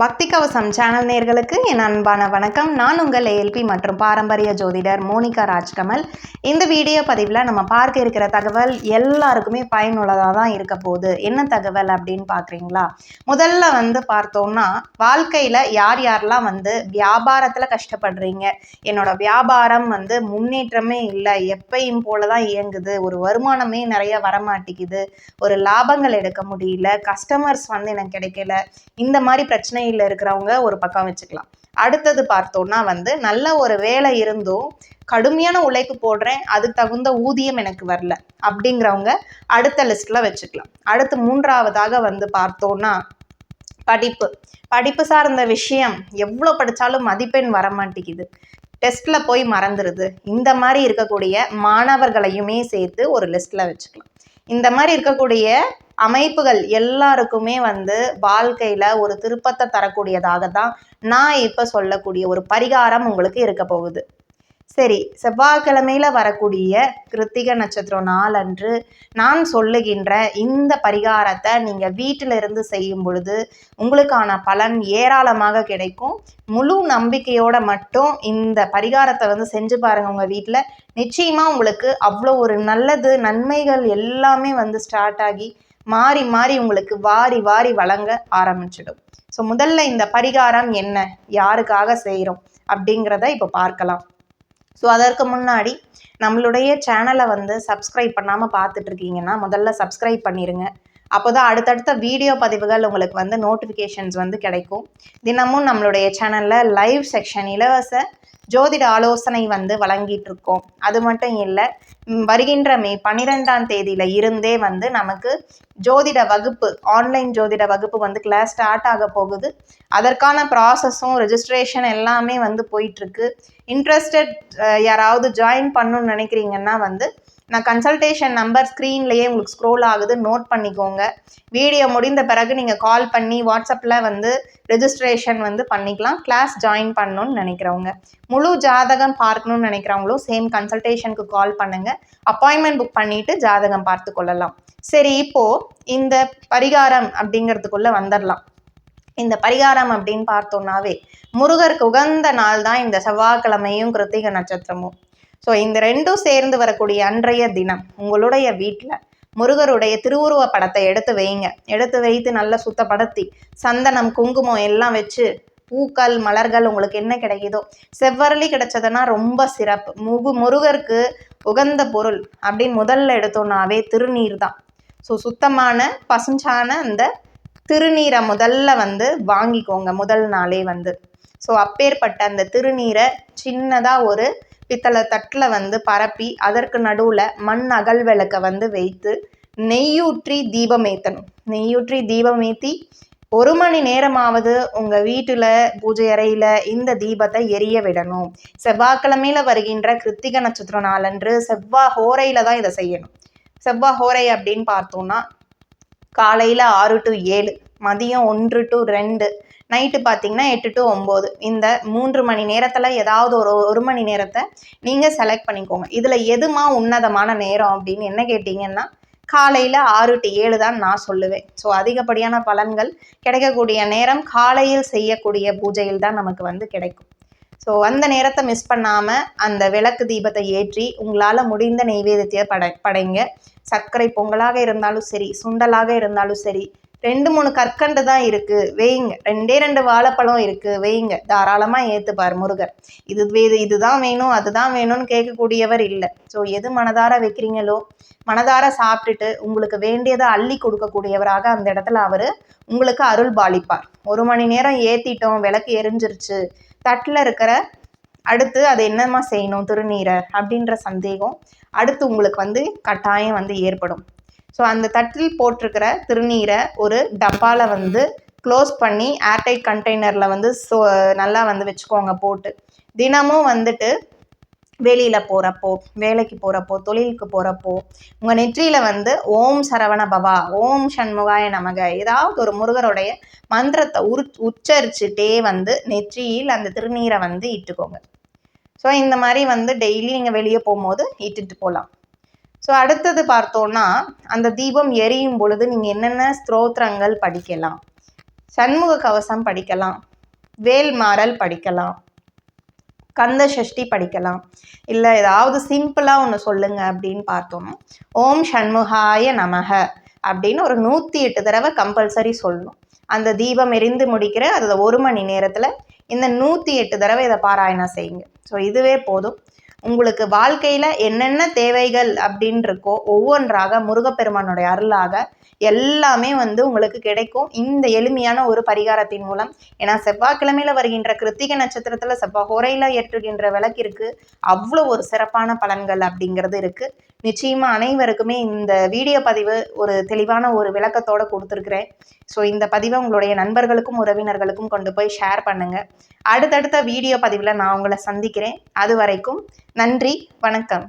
பக்தி கவசம் சேனல் நேர்களுக்கு என் அன்பான வணக்கம். நான் உங்கள் ஏஎல்பி மற்றும் பாரம்பரிய ஜோதிடர் மோனிகா ராஜ்கமல். இந்த வீடியோ பதிவில் நம்ம பார்க்க இருக்கிற தகவல் எல்லாருக்குமே பயனுள்ளதாக தான் இருக்க போகுது. என்ன தகவல் அப்படின்னு பார்க்குறீங்களா? முதல்ல வந்து பார்த்தோம்னா வாழ்க்கையில் யார் யாரெல்லாம் வந்து வியாபாரத்தில் கஷ்டப்படுறீங்க? என்னோட வியாபாரம் வந்து முன்னேற்றமே இல்லை. எப்பையும் போல தான் இயங்குது. ஒரு வருமானமே நிறைய வரமாட்டேங்குது. ஒரு லாபங்கள் எடுக்க முடியல. கஸ்டமர்ஸ் வந்து எனக்கு கிடைக்கல. இந்த மாதிரி பிரச்சனையில் இருக்கிறவங்க ஒரு பக்கம் வச்சுக்கலாம். அடுத்தது பார்த்தோம்னா வந்து நல்ல ஒரு வேலை இருந்தும் கடுமையான உழைப்பு போடுறேன் அதுக்கு தகுந்த ஊதியம் எனக்கு வரல அப்படிங்கிறவங்க அடுத்த லிஸ்ட்டில் வச்சுக்கலாம். அடுத்து மூன்றாவதாக வந்து பார்த்தோம்னா படிப்பு. படிப்பு சார்ந்த விஷயம் எவ்வளோ படித்தாலும் மதிப்பெண் வர மாட்டேங்குது டெஸ்ட்டில் போய் மறந்துடுது இந்த மாதிரி இருக்கக்கூடிய மாணவர்களையுமே சேர்த்து ஒரு லிஸ்ட்டில் வச்சுக்கலாம். இந்த மாதிரி இருக்கக்கூடிய அமைப்புகள் எல்லாருக்குமே வந்து வாழ்க்கையில் ஒரு திருப்பத்தை தரக்கூடியதாக தான் நான் இப்போ சொல்லக்கூடிய ஒரு பரிகாரம் உங்களுக்கு இருக்க போகுது. சரி செவ்வாய்க்கிழமையில வரக்கூடிய கிருத்திக நட்சத்திரம் நாளன்று நான் சொல்லுகின்ற இந்த பரிகாரத்தை நீங்கள் வீட்டில இருந்து செய்யும் பொழுது உங்களுக்கான பலன் ஏராளமாக கிடைக்கும். முழு நம்பிக்கையோட மட்டும் இந்த பரிகாரத்தை வந்து செஞ்சு பாருங்க உங்கள் வீட்டில் நிச்சயமாக உங்களுக்கு அவ்வளோ ஒரு நல்லது நன்மைகள் எல்லாமே வந்து ஸ்டார்ட் ஆகி மாறி மாறி உங்களுக்கு வாரி வாரி வழங்க ஆரம்பிச்சிடும். ஸோ முதல்ல இந்த பரிகாரம் என்ன? யாருக்காக செய்கிறோம் அப்படிங்கிறத இப்போ பார்க்கலாம். ஸோ அதற்கு முன்னாடி நம்மளுடைய சேனலை வந்து சப்ஸ்கிரைப் பண்ணாமல் பார்த்துட்ருக்கீங்கன்னா முதல்ல சப்ஸ்கிரைப் பண்ணிடுங்க அப்போ தான் அடுத்தடுத்த வீடியோ பதிவுகள் உங்களுக்கு வந்து நோட்டிஃபிகேஷன்ஸ் வந்து கிடைக்கும். தினமும் நம்மளுடைய சேனலில் லைவ் செக்ஷன் இலவச ஜோதிட ஆலோசனை வந்து வழங்கிட்டு இருக்கோம். அது மட்டும் இல்லை வருகின்ற மே பன்னிரெண்டாம் தேதியில் இருந்தே வந்து நமக்கு ஜோதிட வகுப்பு ஆன்லைன் ஜோதிட வகுப்பு வந்து கிளாஸ் ஸ்டார்ட் ஆக போகுது. அதற்கான ப்ராசஸும் ரெஜிஸ்ட்ரேஷன் எல்லாமே வந்து போயிட்டுருக்கு இன்ட்ரெஸ்டட் யாராவது ஜாயின் பண்ணணும்னு நினைக்கிறீங்கன்னா வந்து நான் கன்சல்டேஷன் நம்பர் ஸ்க்ரீன்லேயே உங்களுக்கு ஸ்க்ரோல் ஆகுது நோட் பண்ணிக்கோங்க. வீடியோ முடிந்த பிறகு நீங்கள் கால் பண்ணி வாட்ஸ்அப்பில் வந்து ரெஜிஸ்ட்ரேஷன் வந்து பண்ணிக்கலாம். கிளாஸ் ஜாயின் பண்ணணும்னு நினைக்கிறவங்க. முழு ஜாதகம் பார்க்கணும்னு நினைக்கிறவங்களும் சேம் கன்சல்டேஷனுக்கு கால் பண்ணுங்கள் அப்பாயின்மெண்ட் புக் பண்ணிவிட்டு ஜாதகம் பார்த்து கொள்ளலாம். சரி இப்போது இந்த பரிகாரம் அப்படிங்கிறதுக்குள்ளே வந்துடலாம் இந்த பரிகாரம் அப்படின்னு பார்த்தோம்னாவே முருகருக்கு உகந்த நாள் தான் இந்த செவ்வாய்க்கிழமையும் கிருத்திக நட்சத்திரமும். ஸோ இந்த ரெண்டும் சேர்ந்து வரக்கூடிய அன்றைய தினம் உங்களுடைய வீட்டில் முருகருடைய திருவுருவ படத்தை எடுத்து வைங்க. எடுத்து வைத்து நல்லா சுத்தப்படுத்தி சந்தனம் குங்குமம் எல்லாம் வச்சு பூக்கள் மலர்கள் உங்களுக்கு என்ன கிடைக்குதோ செவ்வரளி கிடைச்சதுன்னா ரொம்ப சிறப்பு. முகு முருகருக்கு உகந்த பொருள் அப்படின்னு முதல்ல எடுத்தோம்னாவே திருநீர் தான். ஸோ சுத்தமான பசுஞ்சான அந்த திருநீரை முதல்ல வந்து வாங்கிக்கோங்க முதல் நாளே வந்து. ஸோ அப்பேற்பட்ட அந்த திருநீரை சின்னதாக ஒரு பித்தளை தட்டில் வந்து பரப்பி அதற்கு நடுவில் மண் அகல் விளக்கை வந்து வைத்து நெய்யூற்றி தீபம் ஏற்றணும் நெய்யூற்றி தீபம் ஏற்றி ஒரு மணி நேரமாவது உங்கள் வீட்டில் பூஜை அறையில் இந்த தீபத்தை எரிய விடணும். செவ்வாய்க்கிழமையில் வருகின்ற கிருத்திக நட்சத்திர நாளன்று செவ்வாய் ஹோரையில் தான் இதை செய்யணும். செவ்வாய் ஹோரை அப்படின்னு பார்த்தோம்னா காலையில் ஆறு டு ஏழு மதியம் ஒன்று டு ரெண்டு நைட்டு பார்த்தீங்கன்னா எட்டு டு ஒம்பது. இந்த மூன்று மணி நேரத்தில் ஏதாவது ஒரு ஒரு மணி நேரத்தை நீங்கள் செலக்ட் பண்ணிக்கோங்க. இதில் எதுமா உன்னதமான நேரம் அப்படின்னு என்ன கேட்டிங்கன்னா காலையில் ஆறு டு ஏழு தான் நான் சொல்லுவேன். ஸோ அதிகப்படியான பலன்கள் கிடைக்கக்கூடிய நேரம் காலையில் செய்யக்கூடிய பூஜையில் தான் நமக்கு வந்து கிடைக்கும். ஸோ அந்த நேரத்தை மிஸ் பண்ணாமல் அந்த விளக்கு தீபத்தை ஏற்றி உங்களால் முடிந்த நெய்வேத்திய படை படைங்க. சர்க்கரை பொங்கலாக இருந்தாலும் சரி சுண்டலாக இருந்தாலும் சரி ரெண்டு மூணு கற்கண்டு தான் இருக்குது வைங்க. ரெண்டே ரெண்டு வாழைப்பழம் இருக்குது வைங்க. தாராளமாக ஏற்றுப்பார் முருகர். இது வே- இதுதான் வேணும் அதுதான் வேணும்னு கேட்கக்கூடியவர் இல்லை. ஸோ எது மனதார வைக்கிறீங்களோ மனதார சாப்பிட்டுட்டு உங்களுக்கு வேண்டியதை அள்ளி கொடுக்கக்கூடியவராக அந்த இடத்துல அவர் உங்களுக்கு அருள் பாலிப்பார். ஒரு மணி நேரம் ஏற்றிட்டோம் விளக்கு எரிஞ்சிருச்சு தட்டில் இருக்கிற அடுத்து அதை என்னம்மா செய்யணும் திருநீரை அப்படின்ற சந்தேகம் அடுத்து உங்களுக்கு வந்து கட்டாயம் வந்து ஏற்படும். ஸோ அந்த தட்டில் போட்டிருக்கிற திருநீரை ஒரு டப்பாவில் வந்து க்ளோஸ் பண்ணி ஏர்டைட் கண்டெய்னரில் வந்து சோ நல்லா வந்து வச்சுக்கோங்க போட்டு. தினமும் வந்துட்டு வெளியில் போகிறப்போ வேலைக்கு போகிறப்போ தொழிலுக்கு போகிறப்போ உங்கள் நெற்றியில் வந்து ஓம் சரவண பவா ஓம் சண்முகாய நமக ஏதாவது ஒரு முருகருடைய மந்திரத்தை உரு உச்சரிச்சுட்டே வந்து நெற்றியில் அந்த திருநீரை வந்து இட்டுக்கோங்க. ஸோ இந்த மாதிரி வந்து டெய்லி நீங்கள் வெளியே போகும்போது இட்டுட்டு போகலாம் ஸோ அடுத்தது பார்த்தோன்னா அந்த தீபம் எரியும் பொழுது நீங்கள் என்னென்ன ஸ்தோத்திரங்கள் படிக்கலாம்? சண்முக கவசம் படிக்கலாம். வேல்மாறல் படிக்கலாம். கந்த சஷ்டி படிக்கலாம். இல்லை ஏதாவது சிம்பிளாக ஒன்று சொல்லுங்க அப்படின்னு பார்த்தோம்னா ஓம் சண்முகாய நமக அப்படின்னு ஒரு நூற்றி எட்டு தடவை கம்பல்சரி சொல்லணும். அந்த தீபம் எரிந்து முடிக்கிற அந்த ஒரு மணி நேரத்தில் இந்த நூற்றி எட்டு தடவை இதை பாராயணம் செய்யுங்க. ஸோ இதுவே போதும். உங்களுக்கு வாழ்க்கையில் என்னென்ன தேவைகள் அப்படின்ருக்கோ ஒவ்வொன்றாக முருகப்பெருமானுடைய அருளாக எல்லாமே வந்து உங்களுக்கு கிடைக்கும். இந்த எளிமையான ஒரு பரிகாரத்தின் மூலம். ஏன்னா செவ்வாய்க்கிழமையில் வருகின்ற கிருத்திகை நட்சத்திரத்தில் செவ்வாய் ஹோரையில் ஏற்றுகின்ற விளக்கிற்கு அவ்வளோ ஒரு சிறப்பான பலன்கள் அப்படிங்கிறது இருக்குது நிச்சயமாக அனைவருக்குமே இந்த வீடியோ பதிவு ஒரு தெளிவான ஒரு விளக்கத்தோடு கொடுத்துருக்குறேன். ஸோ இந்த பதிவை உங்களுடைய நண்பர்களுக்கும் உறவினர்களுக்கும் கொண்டு போய் ஷேர் பண்ணுங்கள் அடுத்தடுத்த வீடியோ பதிவில் நான் உங்களை சந்திக்கிறேன். அது வரைக்கும் நன்றி வணக்கம்.